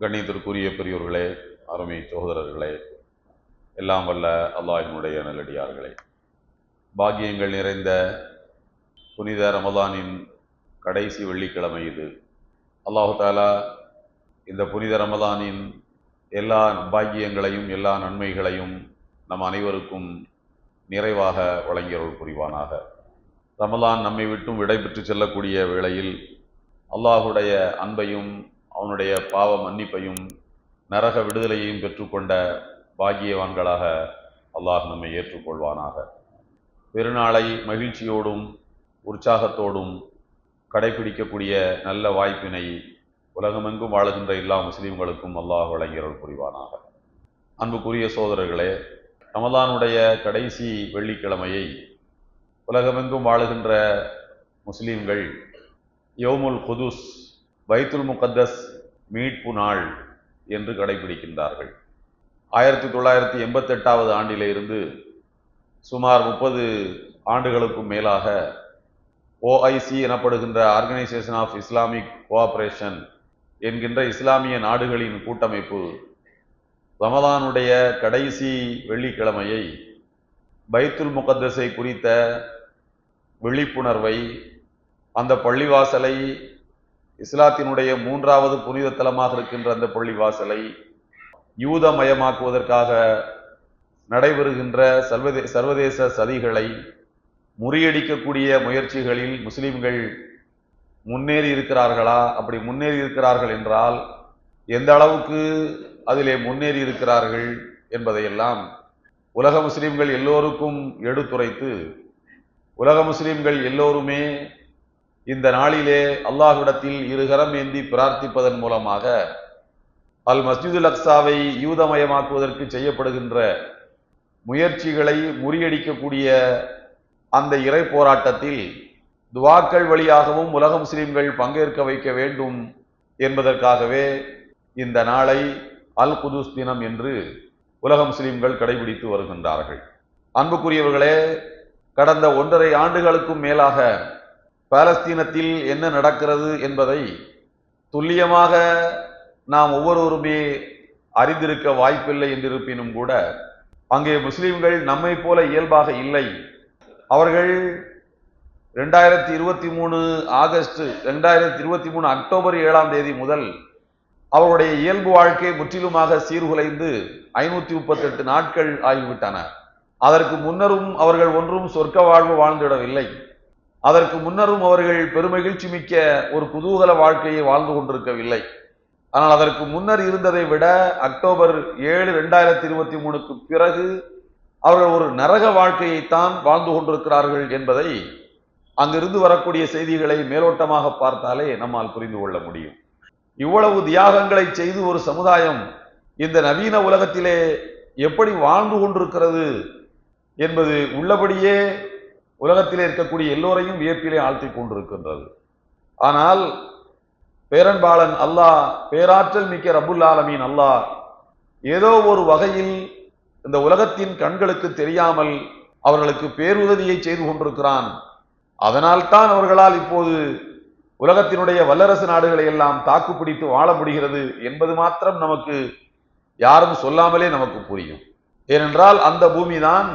கண்ணியத்திற்குரிய பெரியோர்களே அருமை சகோதரர்களே எல்லாம் வல்ல அல்லாஹினுடைய நல்லடியார்களே. பாக்கியங்கள் நிறைந்த புனித ரமதானின் கடைசி வெள்ளிக்கிழமை இது. அல்லாஹு தாலா இந்த புனித ரமதானின் எல்லா பாக்கியங்களையும் எல்லா நன்மைகளையும் நம் அனைவருக்கும் நிறைவாக வழங்கியருள் புரிவானாக. ரமலான் நம்மை விட்டும் விடைபெற்று செல்லக்கூடிய வேளையில் அல்லாஹுடைய அன்பையும் அவனுடைய பாவ மன்னிப்பையும் நரக விடுதலையையும் பெற்றுக்கொண்ட பாக்கியவான்களாக அல்லாஹ் நம்மை ஏற்றுக்கொள்வானாக. பெருநாளை மகிழ்ச்சியோடும் உற்சாகத்தோடும் கடைபிடிக்கக்கூடிய நல்ல வாய்ப்பினை உலகமெங்கும் வாழுகின்ற எல்லா முஸ்லீம்களுக்கும் அல்லாஹ் வழங்கியருள் புரிவானாக. அன்புக்குரிய சோதரர்களே ரமதானுடைய கடைசி வெள்ளிக்கிழமையை உலகமெங்கும் வாழுகின்ற முஸ்லீம்கள் யோமுல் குதுஸ் பைத்துல் முகத்தஸ் மீட்பு நாள் என்று கடைபிடிக்கின்றார்கள். ஆயிரத்தி தொள்ளாயிரத்தி எண்பத்தெட்டாவது ஆண்டிலிருந்து சுமார் முப்பது ஆண்டுகளுக்கும் மேலாக ஓஐசி எனப்படுகின்ற ஆர்கனைசேஷன் ஆஃப் இஸ்லாமிக் கோஆப்ரேஷன் என்கின்ற இஸ்லாமிய நாடுகளின் கூட்டமைப்பு ரமதானுடைய கடைசி வெள்ளிக்கிழமையை பைத்துல் முகத்தஸை குறித்த விழிப்புணர்வை அந்த பள்ளிவாசலை இஸ்லாத்தினுடைய மூன்றாவது புனித தலமாக இருக்கின்ற அந்த பள்ளிவாசலை யூதமயமாக்குவதற்காக நடைபெறுகின்ற சர்வதே சர்வதேச சதிகளை முறியடிக்கக்கூடிய முயற்சிகளில் முஸ்லிம்கள் முன்னேறி இருக்கிறார்களா? அப்படி முன்னேறி இருக்கிறார்கள் என்றால் எந்த அளவுக்கு அதிலே முன்னேறி இருக்கிறார்கள் என்பதையெல்லாம் உலக முஸ்லிம்கள் எல்லோருக்கும் எடுத்துரைத்து உலக முஸ்லிம்கள் எல்லோருமே இந்த நாளிலே அல்லாஹ்விடத்தில் இருகரம் ஏந்தி பிரார்த்திப்பதன் மூலமாக அல் மஸ்ஜிதுல் அக்ஸாவை யூதமயமாக்குவதற்கு செய்யப்படுகின்ற முயற்சிகளை முறியடிக்கக்கூடிய அந்த இறை போராட்டத்தில் துவாக்கள் வழியாகவும் உலக முஸ்லிம்கள் பங்கேற்க வைக்க வேண்டும் என்பதற்காகவே இந்த நாளை அல் குதுஸ் தினம் என்று உலக முஸ்லிம்கள் கடைபிடித்து வருகின்றார்கள். அன்புக்குரியவர்களே கடந்த ஒன்றரை ஆண்டுகளுக்கும் மேலாக பாலஸ்தீனத்தில் என்ன நடக்கிறது என்பதை துல்லியமாக நாம் ஒவ்வொருவருமே அறிந்திருக்க வாய்ப்பில்லை என்றிருப்பினும் கூட அங்கே முஸ்லீம்கள் நம்மை போல இயல்பாக இல்லை. அவர்கள் ரெண்டாயிரத்தி இருபத்தி மூணு ஆகஸ்ட் ரெண்டாயிரத்தி இருபத்தி மூணு அக்டோபர் ஏழாம் தேதி முதல் அவருடைய இயல்பு வாழ்க்கை முற்றிலுமாக சீர்குலைந்து ஐநூற்றி முப்பத்தெட்டு நாட்கள் ஆகிவிட்டன. அதற்கு முன்னரும் அவர்கள் ஒன்றும் சொர்க்க வாழ்வு வாழ்ந்திடவில்லை. அதற்கு முன்னரும் அவர்கள் பெருமகிழ்ச்சி மிக்க ஒரு குதூகல வாழ்க்கையை வாழ்ந்து கொண்டிருக்கவில்லை. ஆனால் அதற்கு முன்னர் இருந்ததை விட அக்டோபர் ஏழு ரெண்டாயிரத்தி இருபத்தி மூணுக்கு பிறகு அவர்கள் ஒரு நரக வாழ்க்கையைத்தான் வாழ்ந்து கொண்டிருக்கிறார்கள் என்பதை அங்கிருந்து வரக்கூடிய செய்திகளை மேலோட்டமாக பார்த்தாலே நம்மால் புரிந்து கொள்ள முடியும். இவ்வளவு தியாகங்களை செய்து ஒரு சமுதாயம் இந்த நவீன உலகத்திலே எப்படி வாழ்ந்து கொண்டிருக்கிறது என்பது உள்ளபடியே உலகத்திலே இருக்கக்கூடிய எல்லோரையும் வியப்பிலே ஆழ்த்தி கொண்டிருக்கின்றது. ஆனால் பேரன்பாளன் அல்லாஹ் பேராற்றல் மிக்க ரபுல் ஆலமீன் அல்லாஹ் ஏதோ ஒரு வகையில் இந்த உலகத்தின் கண்களுக்கு தெரியாமல் அவர்களுக்கு பேருதவியை செய்து கொண்டிருக்கிறான். அதனால்தான் அவர்களால் இப்போது உலகத்தினுடைய வல்லரசு நாடுகளை எல்லாம் தாக்குப்பிடித்து வாழ முடிகிறது என்பது மாத்திரம் நமக்கு யாரும் சொல்லாமலே நமக்கு புரியும். ஏனென்றால் அந்த பூமிதான்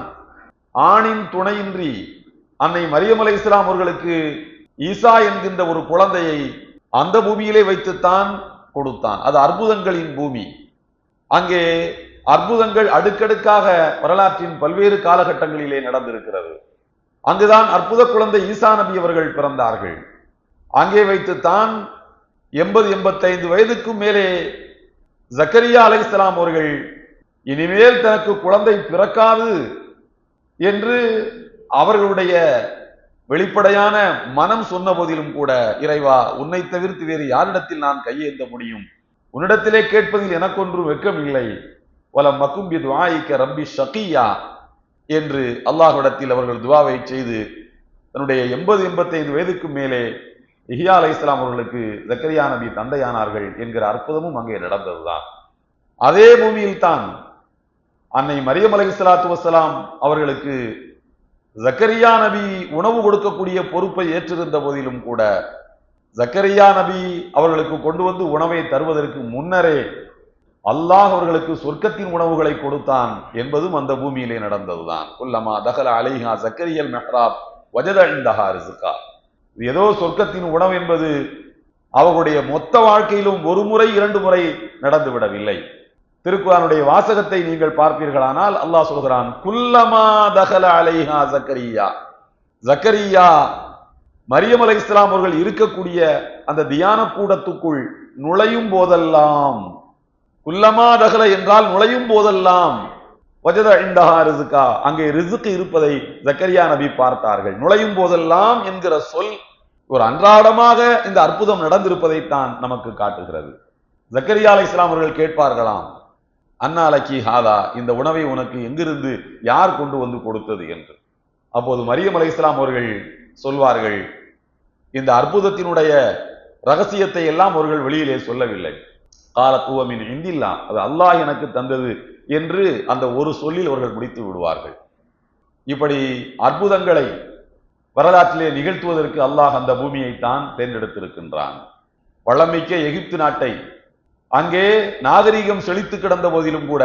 ஆணின் துணையின்றி அன்னை மரியமலை இஸ்லாம் அவர்களுக்கு ஈசா என்கின்ற ஒரு குழந்தையை அந்த பூமியிலே வைத்துத்தான் கொடுத்தான். அது அற்புதங்களின் பூமி. அங்கே அற்புதங்கள் அடுக்கடுக்காக வரலாற்றின் பல்வேறு காலகட்டங்களிலே நடந்திருக்கிறது. அங்குதான் அற்புத குழந்தை ஈசா நபி அவர்கள் பிறந்தார்கள். அங்கே வைத்துத்தான் எண்பது எண்பத்தைந்து வயதுக்கும் மேலே ஜக்கரியா அலை இஸ்லாம் அவர்கள் இனிமேல் தனக்கு குழந்தை பிறக்காது என்று அவர்களுடைய வெளிப்படையான மனம் சொன்ன போதிலும் கூட இறைவா உன்னை தவிர்த்து வேறு யாரிடத்தில் நான் கையேந்த முடியும்? உன்னிடத்திலே கேட்பதில் எனக்கொன்றும் வெக்கம் இல்லை வல மக்கும்பி துவாயிக்க ரம்பி ஷக்கியா என்று அல்லாஹ்விடத்தில் அவர்கள் துவாவை செய்து தன்னுடைய எண்பது எண்பத்தைந்து வயதுக்கு மேலே இஹியா அலை இஸ்லாம் அவர்களுக்கு ஜக்கரியா நபி தந்தையானார்கள் என்கிற அற்புதமும் அங்கே நடந்ததுதான். அதே பூமியில் தான் அன்னை மரியம் அலை இஸ்லாத்து வசலாம் அவர்களுக்கு ஜக்கரியா நபி உணவு கொடுக்கக்கூடிய பொறுப்பை ஏற்றிருந்த போதிலும் கூட ஜக்கரியா நபி அவர்களுக்கு கொண்டு வந்து உணவை தருவதற்கு முன்னரே அல்லாஹ் அவர்களுக்கு சொர்க்கத்தின் உணவுகளை கொடுத்தான் என்பதும் அந்த பூமியிலே நடந்ததுதான். குல்லமா தகல அலைஹா ஜக்கரியல் மெஹராப் வஜத இந்தஹா ரிசுகா இது ஏதோ சொர்க்கத்தின் உணவு என்பது அவர்களுடைய மொத்த வாழ்க்கையிலும் ஒரு முறை இரண்டு முறை நடந்து விடவில்லை திருக்குறானுடைய வாசகத்தை நீங்கள் பார்ப்பீர்களானால் அல்லாஹ் சொல்கிறான் குல்லமா தகல அலைஹா ஜக்கரியா ஜக்கரியா மரியம் அலை இஸ்லாம் அவர்கள் இருக்கக்கூடிய அந்த தியான கூடத்துக்குள் நுழையும் போதெல்லாம் குல்லமா தகல என்றால் நுழையும் போதெல்லாம் வஜத இந்தஹா ரிசுகா அங்கே ரிசுக்கு இருப்பதை ஜக்கரியா நபி பார்த்தார்கள். நுழையும் போதெல்லாம் என்கிற சொல் ஒரு அன்றாடமாக இந்த அற்புதம் நடந்திருப்பதைத்தான் நமக்கு காட்டுகிறது. ஜக்கரியா அலை இஸ்லாம் அவர்கள் கேட்பார்களாம் அண்ணா ஹாதா இந்த உணவை உனக்கு எங்கிருந்து யார் கொண்டு வந்து கொடுத்தது என்று. அப்போது மரியம் அலை இஸ்லாம் அவர்கள் சொல்வார்கள் இந்த அற்புதத்தினுடைய ரகசியத்தை எல்லாம் அவர்கள் வெளியிலே சொல்லவில்லை. காலத்துவமின் தூவமின் இந்தில்லா அது அல்லாஹ் எனக்கு தந்தது என்று அந்த ஒரு சொல்லில் அவர்கள் முடித்து விடுவார்கள். இப்படி அற்புதங்களை வரலாற்றிலே நிகழ்த்துவதற்கு அல்லாஹ் அந்த பூமியை தான் தேர்ந்தெடுத்திருக்கின்றான் வளமிக்க எகிப்து நாட்டை அங்கே நாகரிகம் செழித்து கிடந்த போதிலும் கூட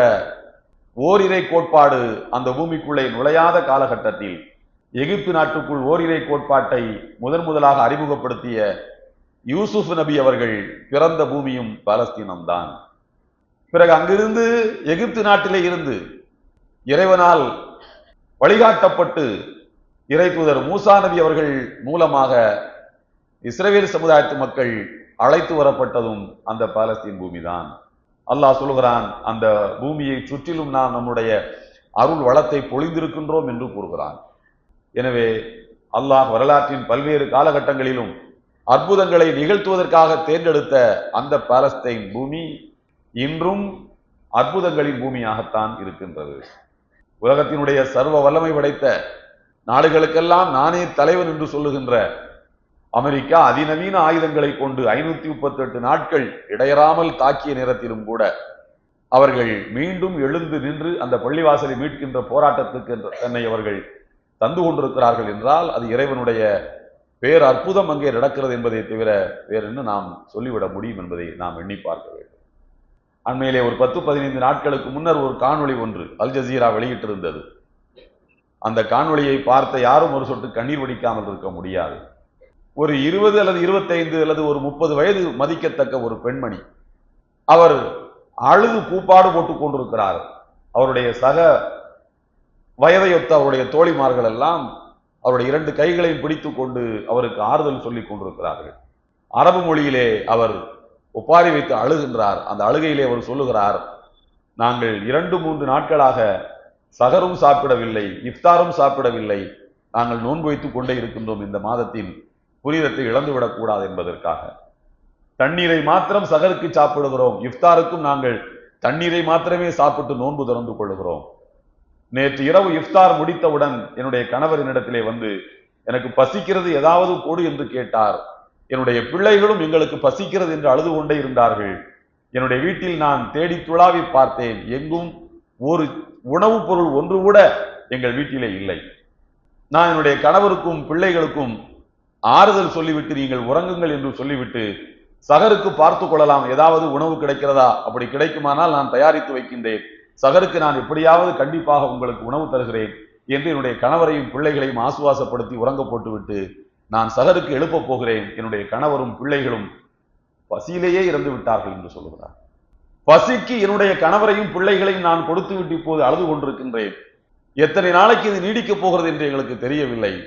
ஓரிரை கோட்பாடு அந்த பூமிக்குள்ளே நுழையாத காலகட்டத்தில் எகிப்து நாட்டுக்குள் ஓரிரை கோட்பாட்டை முதன் முதலாக அறிமுகப்படுத்திய யூசுப் நபி அவர்கள் பிறந்த பூமியும் பாலஸ்தீனம்தான். பிறகு அங்கிருந்து எகிப்து நாட்டிலே இருந்து இறைவனால் வழிகாட்டப்பட்டு இறை தூதர் மூசா நபி அவர்கள் மூலமாக இஸ்ரேல் சமுதாயத்து மக்கள் அழைத்து வரப்பட்டதும் அந்த பாலஸ்தீன் பூமிதான். அல்லாஹ் சொல்கிறான் அந்த பூமியை சுற்றிலும் நாம் நம்முடைய அருள் வளத்தை பொழிந்திருக்கின்றோம் என்று கூறுகிறான். எனவே அல்லாஹ் வரலாற்றின் பல்வேறு காலகட்டங்களிலும் அற்புதங்களை நிகழ்த்துவதற்காக தேர்ந்தெடுத்த அந்த பாலஸ்தீன் பூமி இன்றும் அற்புதங்களின் பூமியாகத்தான் இருக்கின்றது. உலகத்தினுடைய சர்வ வல்லமை படைத்த நாடுகளுக்கெல்லாம் நானே தலைவன் என்று சொல்லுகின்ற அமெரிக்கா அதிநவீன ஆயுதங்களை கொண்டு ஐநூத்தி முப்பத்தி எட்டு நாட்கள் இடையறாமல் தாக்கிய நேரத்திலும் கூட அவர்கள் மீண்டும் எழுந்து நின்று அந்த பள்ளிவாசலை மீட்கின்ற போராட்டத்துக்கு தன்னை அவர்கள் தந்து கொண்டிருக்கிறார்கள் என்றால் அது இறைவனுடைய பேர் அற்புதம் அங்கே நடக்கிறது என்பதை தவிர வேறென்ன நாம் சொல்லிவிட முடியும் என்பதை நாம் எண்ணி பார்க்க வேண்டும். அண்மையிலே ஒரு பத்து பதினைந்து நாட்களுக்கு முன்னர் ஒரு காணொளி ஒன்று அல் ஜசீரா வெளியிட்டிருந்தது. அந்த காணொளியை பார்த்த யாரும் ஒரு சொட்டு கண்ணீர் வடிக்காமல் இருக்க முடியாது. ஒரு இருபது அல்லது இருபத்தைந்து அல்லது ஒரு முப்பது வயது மதிக்கத்தக்க ஒரு பெண்மணி. அவர் அழுது கூப்பாடு போட்டு கொண்டிருக்கிறார். அவருடைய சக வயதையொத்த அவருடைய தோழிமார்கள் எல்லாம் அவருடைய இரண்டு கைகளையும் பிடித்து கொண்டு அவருக்கு ஆறுதல் சொல்லிக் கொண்டிருக்கிறார்கள். அரபு மொழியிலே அவர் ஒப்பாரி வைத்து அழுகின்றார். அந்த அழுகையிலே அவர் சொல்லுகிறார் நாங்கள் இரண்டு மூன்று நாட்களாக சகரும் சாப்பிடவில்லை இஃப்தாரும் சாப்பிடவில்லை. நாங்கள் நோன்பு வைத்துக் கொண்டே இருக்கின்றோம் இந்த மாதத்தில். புனிதத்தை இழந்துவிடக்கூடாது என்பதற்காக. தண்ணீரை மாத்திரம் சகருக்கு சாப்பிடுகிறோம். இஃப்தாருக்கும் நாங்கள் தண்ணீரை மாத்திரமே சாப்பிட்டு நோன்பு திறந்து கொள்கிறோம் நேற்று இரவு இஃப்தார் முடித்தவுடன் என்னுடைய கணவரினிடத்திலே வந்து எனக்கு பசிக்கிறது ஏதாவது போடு என்று கேட்டார். என்னுடைய பிள்ளைகளும் எங்களுக்கு பசிக்கிறது என்று அழுது கொண்டே இருந்தார்கள். என்னுடைய வீட்டில் நான் தேடி துளாவி பார்த்தேன். எங்கும் ஒரு உணவுப் பொருள் ஒன்று கூட எங்கள் வீட்டிலே இல்லை. நான் என்னுடைய கணவருக்கும் பிள்ளைகளுக்கும் ஆறுதல் சொல்லிவிட்டு நீங்கள் உறங்குங்கள் என்று சொல்லிவிட்டு சகருக்கு பார்த்து கொள்ளலாம். ஏதாவது உணவு கிடைக்கிறதா? அப்படி கிடைக்குமானால் நான் தயாரித்து வைக்கின்றேன். சகருக்கு நான் எப்படியாவது கண்டிப்பாக உங்களுக்கு உணவு தருகிறேன் என்று என்னுடைய கணவரையும் பிள்ளைகளையும் ஆசுவாசப்படுத்தி உறங்க போட்டுவிட்டு நான் சகருக்கு எழுப்பப் போகிறேன். என்னுடைய கணவரும் பிள்ளைகளும் பசியிலேயே இறந்து விட்டார்கள் என்று சொல்லுகிறார். பசிக்கு என்னுடைய கணவரையும் பிள்ளைகளையும் நான் கொடுத்து விட்டு இப்போது அழுது கொண்டிருக்கின்றேன். எத்தனை நாளைக்கு இது நீடிக்கப் போகிறது என்று எங்களுக்கு தெரியவில்லை.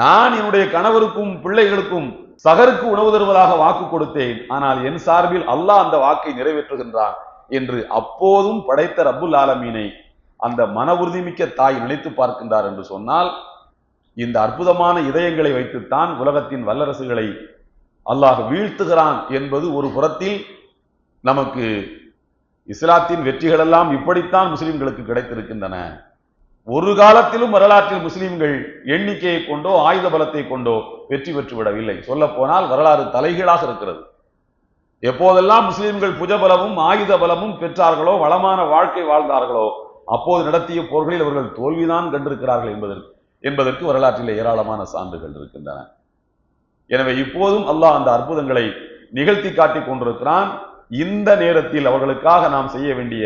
நான் என்னுடைய கணவருக்கும் பிள்ளைகளுக்கும் சகருக்கு உணவு தருவதாக வாக்கு கொடுத்தேன். ஆனால் என் சார்பில் அல்லாஹ் அந்த வாக்கை நிறைவேற்றுகின்றான் என்று அப்போதும் படைத்த ரப்புல் ஆலமீனை அந்த மன உறுதிமிக்க தாய் நினைத்து பார்க்கின்றார் என்று சொன்னால் இந்த அற்புதமான இதயங்களை வைத்துத்தான் உலகத்தின் வல்லரசுகளை அல்லாஹ் வீழ்த்துகிறான் என்பது ஒரு புறத்தில் நமக்கு இஸ்லாத்தின் வெற்றிகளெல்லாம் இப்படித்தான் முஸ்லிம்களுக்கு கிடைத்திருக்கின்றன. ஒரு காலத்திலும் வரலாற்றில் முஸ்லிம்கள் எண்ணிக்கையை கொண்டோ ஆயுத பலத்தை கொண்டோ வெற்றி பெற்று விடவில்லை சொல்ல போனால் வரலாறு தலைகீழாக இருக்கிறது. எப்போதெல்லாம் முஸ்லிம்கள் புஜபலமும் ஆயுத பலமும் பெற்றார்களோ வளமான வாழ்க்கை வாழ்ந்தார்களோ அப்போது நடத்திய போர்களில் அவர்கள் தோல்விதான் கண்டிருக்கிறார்கள் என்பதற்கு என்பதற்கு வரலாற்றிலே ஏராளமான சான்றுகள் இருக்கின்றன. எனவே இப்போதும் அல்லாஹ் அந்த அற்புதங்களை நிகழ்த்தி காட்டிக் கொண்டிருக்கிறான். இந்த நேரத்தில் அவர்களுக்காக நாம் செய்ய வேண்டிய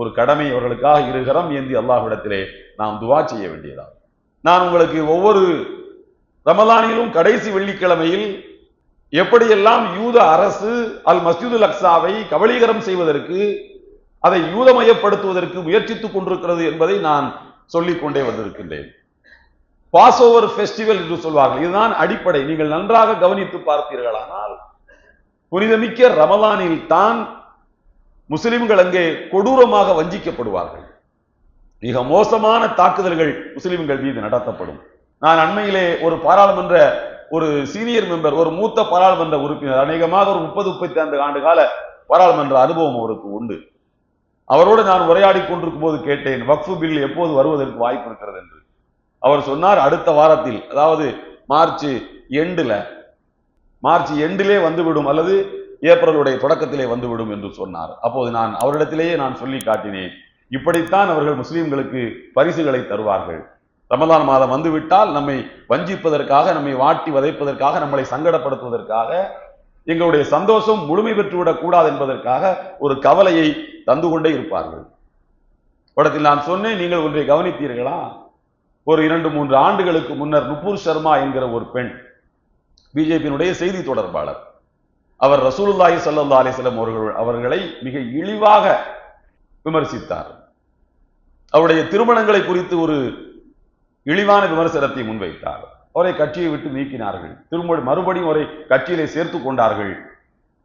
ஒரு கடமை அவர்களுக்காக இருகரம் ஏந்தி அல்லாஹ்விடத்திலே நாம் துவா செய்ய வேண்டியதா நான் உங்களுக்கு ஒவ்வொரு ரமலானிலும் கடைசி வெள்ளிக்கிழமையில் எப்படியெல்லாம் யூத அரசு அல் மஸ்ஜிதுல் அக்ஸாவை கபலீகரம் செய்வதற்கு அதை யூதமயப்படுத்துவதற்கு முயற்சித்துக் கொண்டிருக்கிறது என்பதை நான் சொல்லிக் கொண்டே வந்திருக்கின்றேன். பாஸ் ஓவர் ஃபெஸ்டிவல் என்று சொல்வார்கள். இதுதான் அடிப்படை. நீங்கள் நன்றாக கவனித்து பார்த்தீர்களானால் புனிதமிக்க ரமலானில் தான் முஸ்லிம்கள் அங்கே கொடூரமாக வஞ்சிக்கப்படுவார்கள். மிக மோசமான தாக்குதல்கள் முஸ்லிம்கள் மீது நடத்தப்படும். நான் அண்மையிலே ஒரு பாராளுமன்ற ஒரு சீனியர் மெம்பர் ஒரு மூத்த பாராளுமன்ற உறுப்பினர் அநேகமாக ஒரு முப்பது முப்பத்தி ஐந்து ஆண்டு கால பாராளுமன்ற அனுபவம் அவருக்கு உண்டு. அவரோடு நான் உரையாடி கொண்டிருக்கும் போது கேட்டேன் வக்ஃபு பில் எப்போது வருவதற்கு வாய்ப்பு இருக்கிறது? என்று. அவர் சொன்னார் அடுத்த வாரத்தில் அதாவது மார்ச் எண்டுல மார்ச் எண்டிலே வந்துவிடும் அல்லது ஏப்ரலுடைய தொடக்கத்திலே வந்துவிடும் என்று சொன்னார். அப்போது நான் அவரிடத்திலேயே நான் சொல்லி காட்டினேன் இப்படித்தான் அவர்கள் முஸ்லிம்களுக்கு பரிசுகளை தருவார்கள். ரமதான் மாதம் வந்துவிட்டால் நம்மை வஞ்சிப்பதற்காக நம்மை வாட்டி வதைப்பதற்காக நம்மளை சங்கடப்படுத்துவதற்காக எங்களுடைய சந்தோஷம் முழுமை பெற்றுவிடக் கூடாது என்பதற்காக ஒரு கவலையை தந்து கொண்டே இருப்பார்கள். படத்தில் நான் சொன்னேன் நீங்கள் ஒன்றை கவனித்தீர்களா? ஒரு இரண்டு மூன்று ஆண்டுகளுக்கு முன்னர் நுபூர் சர்மா என்கிற ஒரு பெண் பிஜேபியினுடைய செய்தி தொடர்பாளர் அவர் ரசூலுல்லாஹி சல்லா அலிஸ்லம் அவர்கள் அவர்களை மிக இழிவாக விமர்சித்தார். அவருடைய திருமணங்களை குறித்து ஒரு இழிவான விமர்சனத்தை முன்வைத்தார். அவரை கட்சியை விட்டு நீக்கினார்கள். திரும்ப மறுபடியும் அவரை கட்சியிலே சேர்த்து கொண்டார்கள்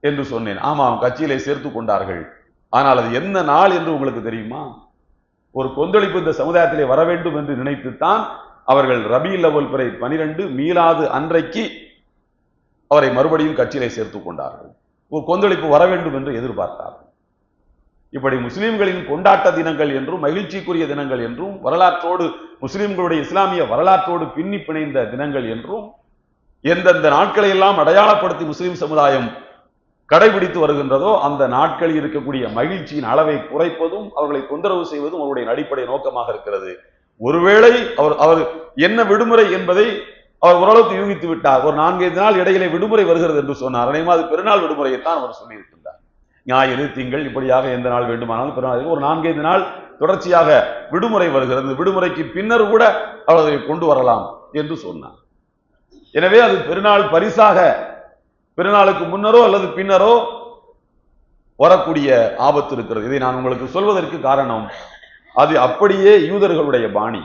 என்று சொன்னேன். ஆமாம் கட்சியிலே சேர்த்து கொண்டார்கள். ஆனால் அது என்ன நாள் என்று உங்களுக்கு தெரியுமா? ஒரு கொந்தளிப்பு இந்த சமுதாயத்திலே வர வேண்டும் என்று நினைத்துத்தான் அவர்கள் ரபி லவல் பிறை பனிரெண்டு மீளாது அன்றைக்கு அவரை மறுபடியும் கட்சியிலே சேர்த்து கொண்டார்கள். ஒரு கொந்தளிப்பு வர வேண்டும் என்று எதிர்பார்த்தார்கள். இப்படி முஸ்லிம்களின் கொண்டாட்ட தினங்கள் என்றும் மகிழ்ச்சிக்குரிய தினங்கள் என்றும் வரலாற்றோடு முஸ்லிம்களுடைய இஸ்லாமிய வரலாற்றோடு பின்னி பிணைந்த தினங்கள் என்றும் எந்தெந்த நாட்களை எல்லாம் அடையாளப்படுத்தி முஸ்லிம் சமுதாயம் கடைபிடித்து வருகின்றதோ அந்த நாட்களில் இருக்கக்கூடிய மகிழ்ச்சியின் அளவை குறைப்பதும் அவர்களை தொந்தரவு செய்வதும் அவருடைய அடிப்படை நோக்கமாக இருக்கிறது. ஒருவேளை அவர் அவர் என்ன விடுமுறை என்பதை அவர் ஓரளவுக்கு யூகித்து விட்டார். ஒரு நான்கைந்து நாள் இடையிலே விடுமுறை வருகிறது என்று சொன்னார். அதே மாதிரி பெருநாள் விடுமுறையைத்தான் அவர் சொல்லியிருக்கிறார். ஞாயிறு திங்கள் இப்படியாக எந்த நாள் வேண்டுமானாலும் பிறகு ஒரு நான்கைந்து நாள் தொடர்ச்சியாக விடுமுறை வருகிறது. விடுமுறைக்கு பின்னர் கூட அவர்களை கொண்டு வரலாம் என்று சொன்னார். எனவே அது பெருநாள் பரிசாக பெருநாளுக்கு முன்னரோ அல்லது பின்னரோ வரக்கூடிய ஆபத்து இருக்கிறது. இதை நான் உங்களுக்கு சொல்வதற்கு காரணம் அது அப்படியே யூதர்களுடைய பாணி.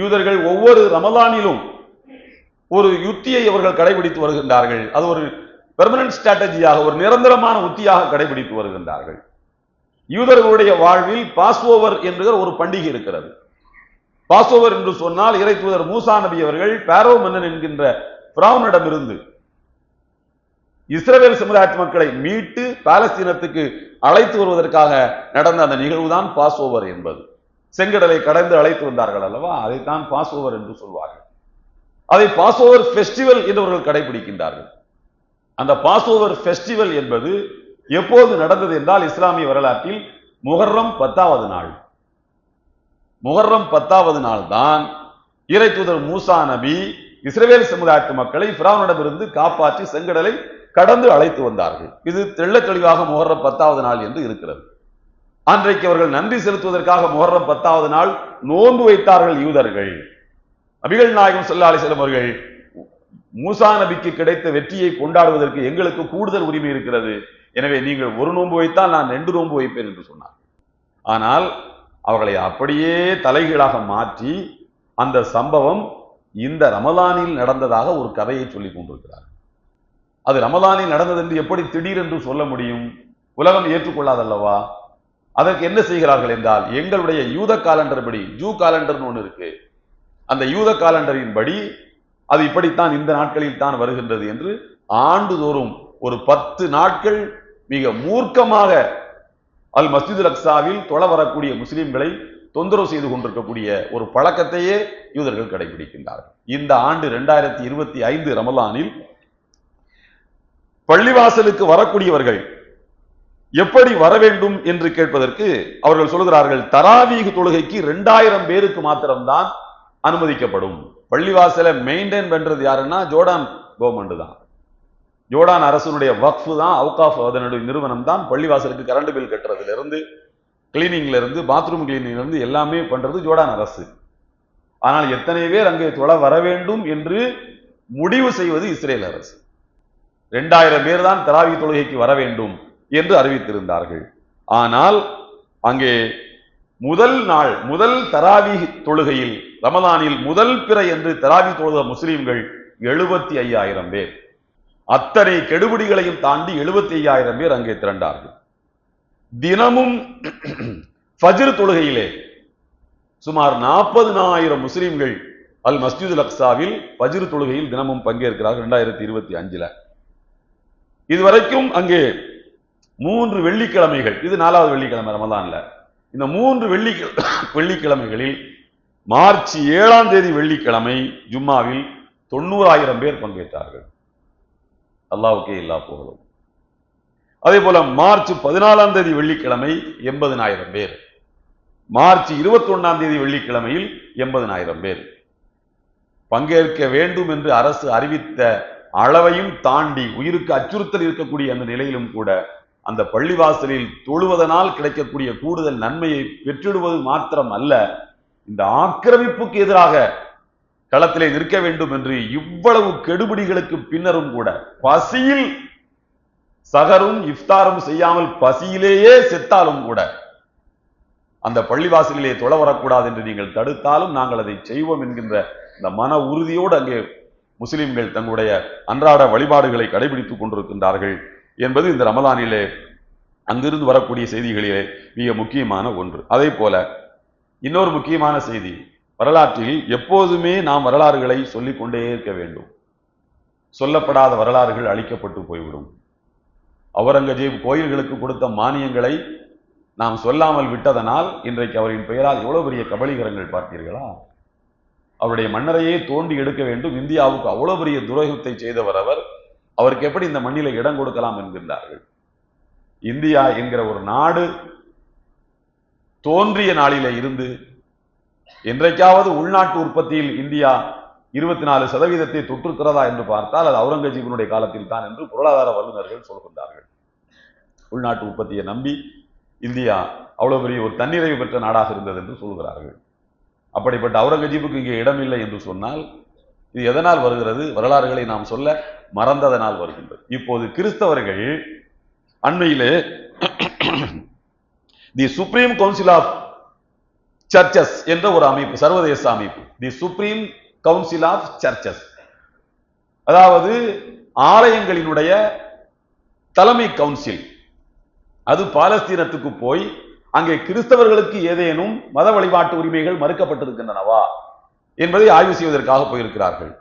யூதர்கள் ஒவ்வொரு ரமலானிலும் ஒரு யுத்தியை அவர்கள் கடைபிடித்து வருகின்றார்கள். அது ஒரு பெர்மனன்ட் ஸ்ட்ராட்டஜியாக ஒரு நிரந்தரமான உத்தியாக கடைபிடித்து வருகின்றார்கள். யூதர்களுடைய வாழ்வில் பாஸ்ஓவர் என்கிற ஒரு பண்டிகை இருக்கிறது. பாஸ்ஓவர் என்று சொன்னால் இறை தூதர் மூசா நபி அவர்கள் பேரோ மன்னன் என்கின்ற பிராவனிடமிருந்து இஸ்ரேல் சமுதாயத்து மக்களை மீட்டு பாலஸ்தீனத்துக்கு அழைத்து வருவதற்காக நடந்த அந்த நிகழ்வுதான் பாஸ் ஓவர் என்பது. செங்கடலை கடந்து அழைத்து வந்தார்கள் அல்லவா? அதைத்தான் பாஸ் ஓவர் என்று சொல்வார்கள். அதை பாஸ் ஓவர் ஃபெஸ்டிவல் என்று அவர்கள் கடைபிடிக்கின்றார்கள். அந்த பாஸ் ஓவர் ஃபெஸ்டிவல் என்பது எப்போது நடந்தது என்றால் இஸ்லாமிய வரலாற்றில் முகர்ரம் பத்தாவது நாள். முகர்ரம் பத்தாவது நாள் தான் இறை தூதர் மூசா நபி இஸ்ரவேல் சமுதாயத்து மக்களை பிராவனிடமிருந்து காப்பாற்றி செங்கடலை கடந்து அழைத்து வந்தார்கள். இது தெள்ள தெளிவாக முகர்ரம் பத்தாவது நாள் என்று இருக்கிறது. அன்றைக்கு அவர்கள் நன்றி செலுத்துவதற்காக முகர்ரம் பத்தாவது நாள் நோன்பு வைத்தார்கள் யூதர்கள். நபிகள் நாயகம் செல்லாலை அலைஹி அவர்கள் மூசா நபிக்கு கிடைத்த வெற்றியை கொண்டாடுவதற்கு எங்களுக்கு கூடுதல் உரிமை இருக்கிறது. எனவே நீங்கள் ஒரு நோன்பு வைத்தால் நான் ரெண்டு நோன்பு வைப்பேன் என்று சொன்னார். ஆனால் அவர்களை அப்படியே தலைகீழாக மாற்றி அந்த சம்பவம் இந்த ரமலானில் நடந்ததாக ஒரு கதையை சொல்லிக் கொண்டிருக்கிறார். அது ரமலானில் நடந்தது என்று எப்படி திடீரென்று சொல்ல முடியும்? உலகம் ஏற்றுக்கொள்ளாதல்லவா? அதற்கு என்ன செய்கிறார்கள் என்றால் எங்களுடைய யூத காலண்டர் படி ஜூ காலண்டர்னு ஒன்று இருக்கு. அந்த யூத காலண்டரின் படி அது இப்படித்தான் இந்த நாட்களில் தான் வருகின்றது என்று ஆண்டுதோறும் ஒரு பத்து நாட்கள் மிக மூர்க்கமாக அல் மஸ்ஜிது அக்ஸாவில் தொழ வரக்கூடிய முஸ்லிம்களை தொந்தரவு செய்து கொண்டிருக்கக்கூடிய ஒரு பழக்கத்தையே யூதர்கள் கடைபிடிக்கின்றார்கள். இந்த ஆண்டு இரண்டாயிரத்தி இருபத்தி ஐந்து ரமலானில் பள்ளிவாசலுக்கு வரக்கூடியவர்கள் எப்படி வர வேண்டும் என்று கேட்பதற்கு அவர்கள் சொல்கிறார்கள் தராவீக தொழுகைக்கு இரண்டாயிரம் பேருக்கு மாத்திரம்தான் அனுமதிக்கப்படும். பள்ளிவாசலை மெயின்டைன் பண்ணுறது யாருன்னா ஜோர்டான் கவர்மெண்ட் தான். ஜோர்டான் அரசனுடைய வக்ஃபு தான் அவுகாஃப் அதனுடைய நிறுவனம் தான் பள்ளிவாசலுக்கு கரண்ட் பில் கட்டுறதுலேருந்து கிளீனிங்லேருந்து பாத்ரூம் கிளீனிங்லேருந்து எல்லாமே பண்ணுறது ஜோர்டான் அரசு. ஆனால் எத்தனை பேர் அங்கே தொலை வர வேண்டும் என்று முடிவு செய்வது இஸ்ரேல் அரசு. ரெண்டாயிரம் பேர் தான் தராவி தொழுகைக்கு வர வேண்டும் என்று அறிவித்திருந்தார்கள். ஆனால் அங்கே முதல் நாள் முதல் தராவி தொழுகையில் ரமலானில் முதல் பிறை என்று தராவி தொழுத முஸ்லிம்கள் எழுபத்தி ஐயாயிரம் பேர். அத்தனை கெடுபிடிகளையும் தாண்டி எழுபத்தி ஐயாயிரம் பேர் அங்கே திரண்டார்கள். தினமும் ஃபஜ்ர் தொழுகையிலே சுமார் நாற்பதுனாயிரம் முஸ்லிம்கள் அல் மஸ்ஜிதுல் அக்சாவில் ஃபஜ்ர் தொழுகையில் தினமும் பங்கேற்கிறார்கள் இரண்டாயிரத்தி இருபத்தி அஞ்சுல. இதுவரைக்கும் அங்கே மூன்று வெள்ளிக்கிழமைகள் இது நாலாவது வெள்ளிக்கிழமை ரமதான்ல. இந்த மூன்று வெள்ளி வெள்ளிக்கிழமைகளில் மார்ச் ஏழாம் தேதி வெள்ளிக்கிழமை ஜும்மாவில் தொண்ணூறாயிரம் பேர் பங்கேற்றார்கள். அல்லாவுக்கே இல்லா புகழும். அதே போல மார்ச் பதினாலாம் தேதி வெள்ளிக்கிழமை எண்பதினாயிரம் பேர். மார்ச் இருபத்தி ஒன்னாம் தேதி வெள்ளிக்கிழமையில் எண்பதினாயிரம் பேர். பங்கேற்க வேண்டும் என்று அரசு அறிவித்த அளவையும் தாண்டி உயிருக்கு அச்சுறுத்தல் இருக்கக்கூடிய அந்த நிலையிலும் கூட அந்த பள்ளிவாசலில் தொழுவதனால் கிடைக்கக்கூடிய கூடுதல் நன்மையை பெற்றிடுவது மாத்திரம் அல்ல இந்த ஆக்கிரமிப்புக்கு எதிராக களத்திலே நிற்க வேண்டும் என்று இவ்வளவு கெடுபிடிகளுக்கு பின்னரும் கூட பசியில் சகரும் இஃப்தாரும் செய்யாமல் பசியிலேயே செத்தாலும் கூட அந்த பள்ளிவாசலிலே தொழ வரக்கூடாது என்று நீங்கள் தடுத்தாலும் நாங்கள் அதை செய்வோம் என்கின்ற இந்த மன உறுதியோடு அங்கே முஸ்லிம்கள் தங்களுடைய அன்றாட வழிபாடுகளை கடைபிடித்துக் கொண்டிருக்கின்றார்கள் என்பது இந்த ரமலானிலே அங்கிருந்து வரக்கூடிய செய்திகளிலே மிக முக்கியமான ஒன்று. அதே போல இன்னொரு முக்கியமான செய்தி. வரலாற்றில் எப்போதுமே நாம் வரலாறுகளை சொல்லிக்கொண்டே இருக்க வேண்டும். சொல்லப்படாத வரலாறுகள் அழிக்கப்பட்டு போய்விடும். அவுரங்கஜீப் கோயில்களுக்கு கொடுத்த மானியங்களை நாம் சொல்லாமல் விட்டதனால் இன்றைக்கு அவரின் பெயரால் எவ்வளவு பெரிய கபலீகரங்கள் பார்த்தீர்களா? அவருடைய மன்னரையே தோண்டி எடுக்க வேண்டும். இந்தியாவுக்கு அவ்வளவு பெரிய துரோகத்தை செய்தவர் அவர். அவருக்கு எப்படி இந்த மண்ணில இடம் கொடுக்கலாம் என்கின்றார்கள். இந்தியா என்கிற ஒரு நாடு தோன்றிய நாளிலே இருந்து என்றைக்காவது உள்நாட்டு உற்பத்தியில் இந்தியா இருபத்தி நாலு சதவீதத்தை தொற்றுக்கிறதா என்று பார்த்தால் அது அவுரங்கஜீவனுடைய காலத்தில் தான் என்று பொருளாதார வல்லுநர்கள் சொல்கின்றார்கள். உள்நாட்டு உற்பத்தியை நம்பி இந்தியா அவ்வளவு பெரிய ஒரு தன்னிறைவு பெற்ற நாடாக இருந்தது என்று சொல்கிறார்கள். அப்படிப்பட்ட அவுரங்கஜீபுக்கு இங்கே இடமில்லை என்று சொன்னால் இது எதனால் வருகிறது? வரலாறுகளை நாம் சொல்ல மறந்ததனால் வருகின்றது. இப்போது கிறிஸ்தவர்கள் அண்மையிலே the supreme council of churches என்ற ஒரு அமைப்பு சர்வதேச அமைப்பு. The supreme council of churches அதாவது ஆலயங்களினுடைய தலைமை கவுன்சில் அது பாலஸ்தீனத்துக்கு போய் அங்கே கிறிஸ்தவர்களுக்கு ஏதேனும் மத வழிபாட்டு உரிமைகள் மறுக்கப்பட்டிருக்கின்றனவா என்பதை ஆய்வு செய்வதற்காக போயிருக்கிறார்கள்.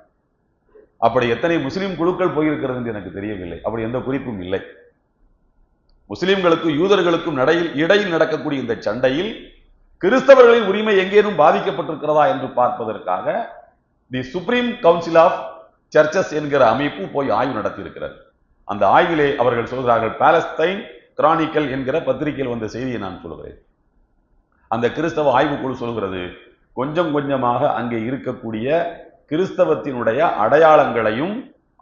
அப்படி எத்தனை முஸ்லிம் குழுக்கள் போயிருக்கிறது என்று எனக்கு தெரியவில்லை. அப்படி எந்த குறிப்பும் இல்லை. முஸ்லிம்களுக்கும் யூதர்களுக்கும் நடையில் இடையில் நடக்கக்கூடிய இந்த சண்டையில் கிறிஸ்தவர்களின் உரிமை எங்கேனும் பாதிக்கப்பட்டிருக்கிறதா என்று பார்ப்பதற்காக the supreme council of churches என்கிற அமைப்பு போய் ஆய்வு நடத்தியிருக்கிறது. அந்த ஆய்விலே அவர்கள் சொல்கிறார்கள் பாலஸ்தைன் கிரானிக்கல் என்கிற பத்திரிகையில் வந்த செய்தியை நான் சொல்கிறேன் அந்த கிறிஸ்தவ ஆய்வுக்குழு சொல்கிறது கொஞ்சம் கொஞ்சமாக அங்கே இருக்கக்கூடிய கிறிஸ்தவத்தினுடைய அடையாளங்களையும்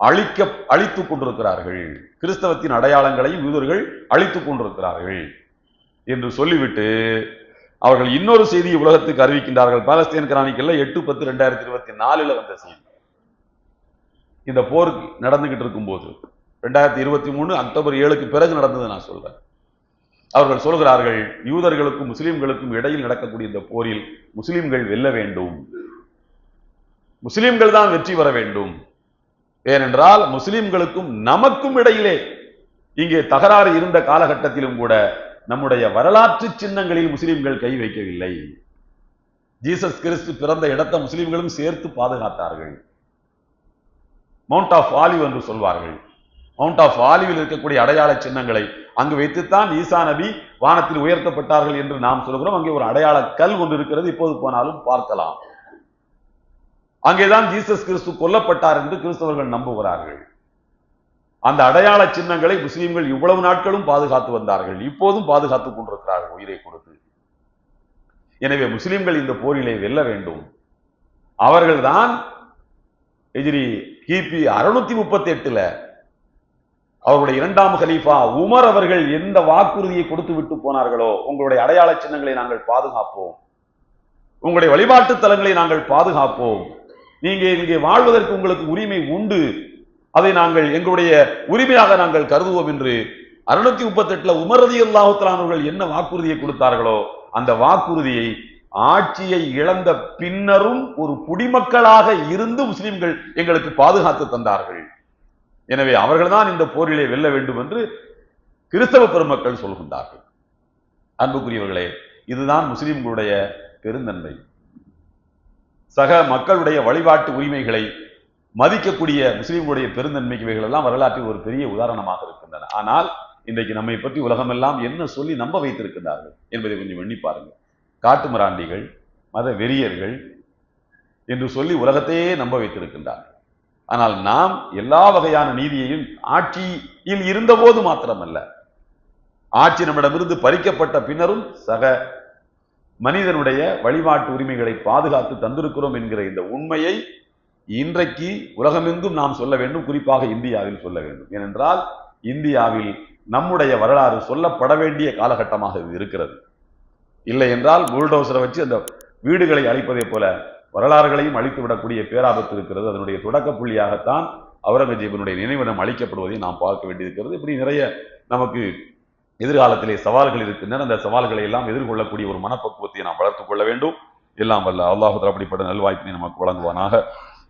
அழிக்க அழித்துக் கொண்டிருக்கிறார்கள். கிறிஸ்தவத்தின் அடையாளங்களையும் யூதர்கள் அழித்துக் கொண்டிருக்கிறார்கள். என்று சொல்லிவிட்டு அவர்கள் இன்னொரு செய்தியை உலகத்துக்கு அறிவிக்கின்றார்கள். பாலஸ்தீன் கிரானிக்கல்ல எட்டு பத்து ரெண்டாயிரத்தி இருபத்தி நாலுல வந்த செய்தி. இந்த போர் நடந்துகிட்டு இருக்கும்போது ரெண்டாயிரத்தி இருபத்தி மூணு அக்டோபர் ஏழுக்கு பிறகு நடந்தது நான் சொல்றேன். அவர்கள் சொல்கிறார்கள் யூதர்களுக்கும் முஸ்லிம்களுக்கும் இடையில் நடக்கக்கூடிய இந்த போரில் முஸ்லிம்கள் வெல்ல வேண்டும். முஸ்லிம்கள் தான் வெற்றி பெற வேண்டும். ஏனென்றால் முஸ்லிம்களுக்கும் நமக்கும் இடையிலே இங்கே தகராறு இருந்த காலகட்டத்திலும் கூட நம்முடைய வரலாற்று சின்னங்களில் முஸ்லிம்கள் கை வைக்கவில்லை. ஜீசஸ் கிறிஸ்து பிறந்த இடத்தை முஸ்லிம்களும் சேர்த்து பாதுகாத்தார்கள். மவுண்ட் ஆஃப் ஆலிவ் என்று சொல்வார்கள். மவுண்ட் ஆஃப் ஆலிவில் இருக்கக்கூடிய அடையாள சின்னங்களை அங்கு வைத்துத்தான் ஈசா நபி வானத்தில் உயர்த்தப்பட்டார்கள் என்று நாம் சொல்கிறோம். அங்கே ஒரு அடையாள கல் ஒன்று இருக்கிறது. இப்போது போனாலும் பார்க்கலாம். அங்கேதான் ஜீசஸ் கிறிஸ்து கொல்லப்பட்டார் என்று கிறிஸ்தவர்கள் நம்புகிறார்கள். அந்த அடையாள சின்னங்களை முஸ்லிம்கள் இவ்வளவு நாட்களும் பாதுகாத்து வந்தார்கள். இப்போதும் பாதுகாத்துக் கொண்டிருக்கிறார்கள் உயிரை கொடுத்து. எனவே முஸ்லிம்கள் இந்த போரிலே வெல்ல வேண்டும். அவர்கள்தான் எஜிரி கிபி அறுநூத்தி முப்பத்தி எட்டுல அவருடைய இரண்டாம் ஹலீஃபா உமர் அவர்கள் எந்த வாக்குறுதியை கொடுத்து விட்டு போனார்களோ உங்களுடைய அடையாள சின்னங்களை நாங்கள் பாதுகாப்போம். உங்களுடைய வழிபாட்டு தலங்களை நாங்கள் பாதுகாப்போம். நீங்க இங்கே வாழ்வதற்கு உங்களுக்கு உரிமை உண்டு. அதை நாங்கள் எங்களுடைய உரிமையாக நாங்கள் கருதுவோம் என்று அறுநூத்தி முப்பத்தி எட்டுல உமரதி அல்லாஹுத்தலானவர்கள் என்ன வாக்குறுதியை கொடுத்தார்களோ அந்த வாக்குறுதியை ஆட்சியை இழந்த பின்னரும் ஒரு குடிமக்களாக இருந்து முஸ்லிம்கள் எங்களுக்கு பாதுகாத்து தந்தார்கள். எனவே அவர்கள்தான் இந்த போரிலே வெல்ல வேண்டும் என்று கிறிஸ்தவ பெருமக்கள் சொல்கின்றார்கள். அன்புக்குரியவர்களே இதுதான் முஸ்லிம்களுடைய பெருந்தன்மை. சக மக்களுடைய வழிபாட்டு உரிமைகளை மதிக்கக்கூடிய முஸ்லீம்களுடைய பெருந்தன்மைக்கு இவைகளெல்லாம் வரலாற்றில் ஒரு பெரிய உதாரணமாக இருக்கின்றன. ஆனால் இன்றைக்கு நம்மை பற்றி உலகமெல்லாம் என்ன சொல்லி நம்ப வைத்திருக்கிறார்கள் என்பதை கொஞ்சம் எண்ணி பாருங்கள். காட்டுமிராண்டிகள் மத வெறியர்கள் என்று சொல்லி உலகத்தையே நம்ப வைத்திருக்கின்றார்கள். ஆனால் நாம் எல்லா வகையான நீதியையும் ஆட்சியில் இருந்தபோது மாத்திரமல்ல. ஆட்சி நம்மிடமிருந்து பறிக்கப்பட்ட பின்னரும் சக மனிதனுடைய வழிபாட்டு உரிமைகளை பாதுகாத்து தந்திருக்கிறோம் என்கிற இந்த உண்மையை இன்றைக்கு உலகமெங்கும் நாம் சொல்ல வேண்டும் குறிப்பாக இந்தியாவில் சொல்ல வேண்டும். ஏனென்றால் இந்தியாவில் நம்முடைய வரலாறு சொல்லப்பட வேண்டிய காலகட்டமாக இது இருக்கிறது. இல்லை என்றால் புல்டோசரை வச்சு அந்த வீடுகளை அழிப்பதை போல வரலாறுகளையும் அழித்து விடக்கூடிய பேராபத்து இருக்கிறது. அதனுடைய தொடக்க புள்ளியாகத்தான் அவுரங்கஜீபனுடைய நினைவிடம் அளிக்கப்படுவதை நாம் பார்க்க வேண்டியிருக்கிறது. இப்படி நிறைய நமக்கு எதிர்காலத்திலே சவால்கள் இருக்கின்றன. அந்த சவால்களை எல்லாம் எதிர்கொள்ளக்கூடிய ஒரு மனப்பக்குவத்தை நாம் வளர்த்துக் கொள்ள வேண்டும். எல்லாம் வல்ல அல்லாஹு அப்படிப்பட்ட நல்வாய்ப்பினை நமக்கு வழங்குவானாக.